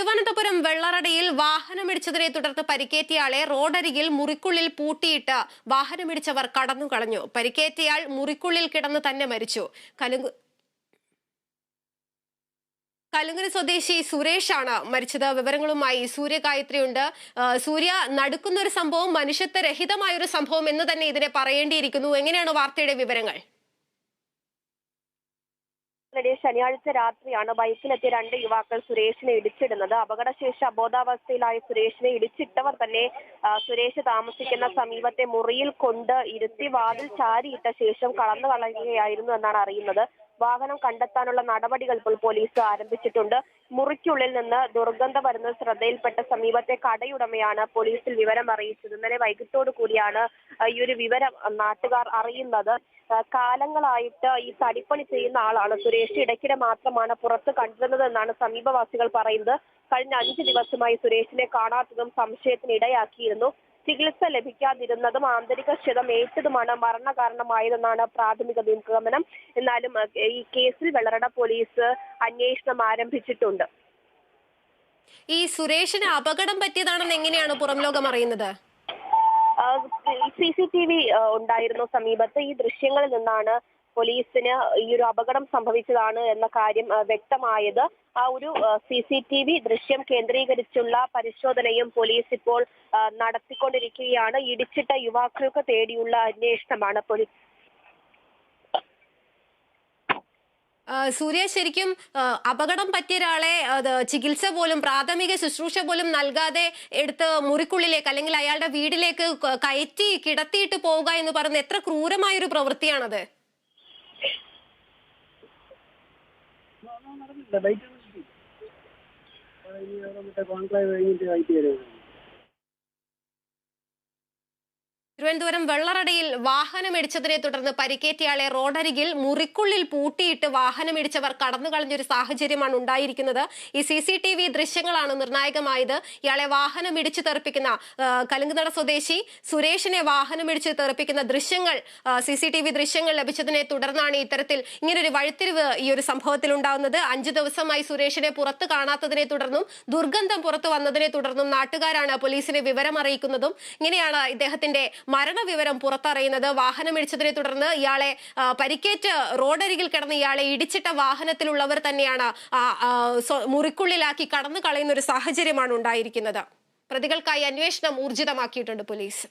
തിരുവനന്തപുരം വെള്ളറടയിൽ വാഹനമിടിച്ചതിനെ തുടർന്ന് പരിക്കേറ്റയാളെ റോഡരികിൽ മുറിക്കുള്ളിൽ പൂട്ടിയിട്ട് വാഹനമിടിച്ചവർ കടന്നു കളഞ്ഞു. പരിക്കേറ്റയാൾ മുറിക്കുള്ളിൽ കിടന്ന് തന്നെ മരിച്ചു. കലുങ്കു കലുങ്കര സ്വദേശി സുരേഷാണ് മരിച്ചത്. വിവരങ്ങളുമായി സൂര്യ ആ, സൂര്യ നടക്കുന്ന ഒരു സംഭവം മനുഷ്യത്വരഹിതമായ ഒരു സംഭവം എന്ന് തന്നെ ഇതിനെ പറയേണ്ടിയിരിക്കുന്നു. എങ്ങനെയാണ് വാർത്തയുടെ വിവരങ്ങൾ? ഇന്നലെ ശനിയാഴ്ച രാത്രിയാണ് ബൈക്കിലെത്തിയ രണ്ട് യുവാക്കൾ സുരേഷിനെ ഇടിച്ചിടുന്നത്. അപകടശേഷി അബോധാവസ്ഥയിലായ സുരേഷിനെ ഇടിച്ചിട്ടവർ തന്നെ സുരേഷ് താമസിക്കുന്ന സമീപത്തെ മുറിയിൽ കൊണ്ട് ഇരുത്തി വാതിൽ ചാരിയിട്ട ശേഷം കടന്നു കളയുകയായിരുന്നു എന്നാണ് അറിയുന്നത്. വാഹനം കണ്ടെത്താനുള്ള നടപടികൾ ഇപ്പോൾ പോലീസ് ആരംഭിച്ചിട്ടുണ്ട്. മുറിക്കുള്ളിൽ നിന്ന് ദുർഗന്ധം വരുന്ന ശ്രദ്ധയിൽപ്പെട്ട സമീപത്തെ കടയുടമയാണ് പോലീസിൽ വിവരം അറിയിച്ചത്. ഇന്നലെ വൈകിട്ടോടു കൂടിയാണ് ഈ ഒരു വിവരം നാട്ടുകാർ അറിയുന്നത്. കാലങ്ങളായിട്ട് ഈ തടിപ്പണി ചെയ്യുന്ന ആളാണ് സുരേഷ്. ഇടയ്ക്കിടെ മാത്രമാണ് പുറത്ത് കണ്ടിരുന്നത് എന്നാണ് സമീപവാസികൾ പറയുന്നത്. കഴിഞ്ഞ അഞ്ച് ദിവസമായി സുരേഷിനെ കാണാത്തതും സംശയത്തിന് ഇടയാക്കിയിരുന്നു. ചികിത്സ ലഭിക്കാതിരുന്നതും ആന്തരിക ക്ഷതം ഏറ്റതുമാണ് മരണകാരണമായതെന്നാണ് പ്രാഥമിക നിഗമനം എന്നാലും ഈ കേസിൽ വെള്ളറട പോലീസ് അന്വേഷണം ആരംഭിച്ചിട്ടുണ്ട്. ഈ സുരേഷിന് അപകടം പറ്റിയതാണെന്ന് എങ്ങനെയാണ് പുറം ലോകം അറിയുന്നത്? സി സി ടി വി ഉണ്ടായിരുന്നു സമീപത്ത്. ഈ ദൃശ്യങ്ങളിൽ നിന്നാണ് പോലീസിന് ഈ ഒരു അപകടം സംഭവിച്ചതാണ് എന്ന കാര്യം വ്യക്തമായത്. ആ ഒരു സി സി ടി വി ദൃശ്യം കേന്ദ്രീകരിച്ചുള്ള പരിശോധനയും പോലീസ് ഇപ്പോൾ നടത്തിക്കൊണ്ടിരിക്കുകയാണ്. ഇടിച്ചിട്ട യുവാക്കൾക്ക് തേടിയുള്ള അന്വേഷണമാണ് പോലീസ് സൂര്യ ശരിക്കും അപകടം പറ്റിയ ഒരാളെ ചികിത്സ പോലും പ്രാഥമിക ശുശ്രൂഷ പോലും നൽകാതെ എടുത്ത് മുറിക്കുള്ളിലേക്ക് അല്ലെങ്കിൽ അയാളുടെ വീടിലേക്ക് കയറ്റി കിടത്തിയിട്ട് പോവുക എന്ന് പറയുന്നത് എത്ര ക്രൂരമായ ഒരു പ്രവൃത്തിയാണത്? നടന്നില്ല. കിട്ടി ഇനി അവിടെ മറ്റേ കോൺക്ലേവ് കഴിഞ്ഞിട്ട് വൈകിട്ട് വരും തിരുവനന്തപുരം വെള്ളറടയിൽ വാഹനമിടിച്ചതിനെ തുടർന്ന് പരിക്കേറ്റയാളെ റോഡരികിൽ മുറിക്കുള്ളിൽ പൂട്ടിയിട്ട് വാഹനമിടിച്ചവർ കടന്നുകളഞ്ഞൊരു സാഹചര്യമാണ് ഉണ്ടായിരിക്കുന്നത്. ഈ സി സി ടി വി ദൃശ്യങ്ങളാണ് നിർണായകമായത്. ഇയാളെ വാഹനമിടിച്ചു തെറിപ്പിക്കുന്ന ആ, കലുങ്കുനട സ്വദേശി സുരേഷിനെ വാഹനമിടിച്ച് തെറിപ്പിക്കുന്ന ദൃശ്യങ്ങൾ സി സി ടി വി ദൃശ്യങ്ങൾ ലഭിച്ചതിനെ തുടർന്നാണ് ഇത്തരത്തിൽ ഇങ്ങനൊരു വഴിത്തിരിവ് ഈ ഒരു സംഭവത്തിൽ ഉണ്ടാകുന്നത് അഞ്ചു ദിവസമായി സുരേഷിനെ പുറത്ത് കാണാത്തതിനെ തുടർന്നും ദുർഗന്ധം പുറത്തു വന്നതിനെ തുടർന്നും നാട്ടുകാരാണ് പോലീസിനെ വിവരം അറിയിക്കുന്നതും ഇങ്ങനെയാണ് ഇദ്ദേഹത്തിന്റെ മരണവിവരം പുറത്തറിയുന്നത് വാഹനമിടിച്ചതിനെ തുടർന്ന് ഇയാളെ പരിക്കേറ്റ് റോഡരികിൽ കിടന്ന് ഇയാളെ ഇടിച്ചിട്ട വാഹനത്തിലുള്ളവർ തന്നെയാണ് മുറിക്കുള്ളിലാക്കി കടന്നു കളയുന്ന ഒരു സാഹചര്യമാണ് ഉണ്ടായിരിക്കുന്നത്. പ്രതികൾക്കായി അന്വേഷണം ഊർജിതമാക്കിയിട്ടുണ്ട് പോലീസ്.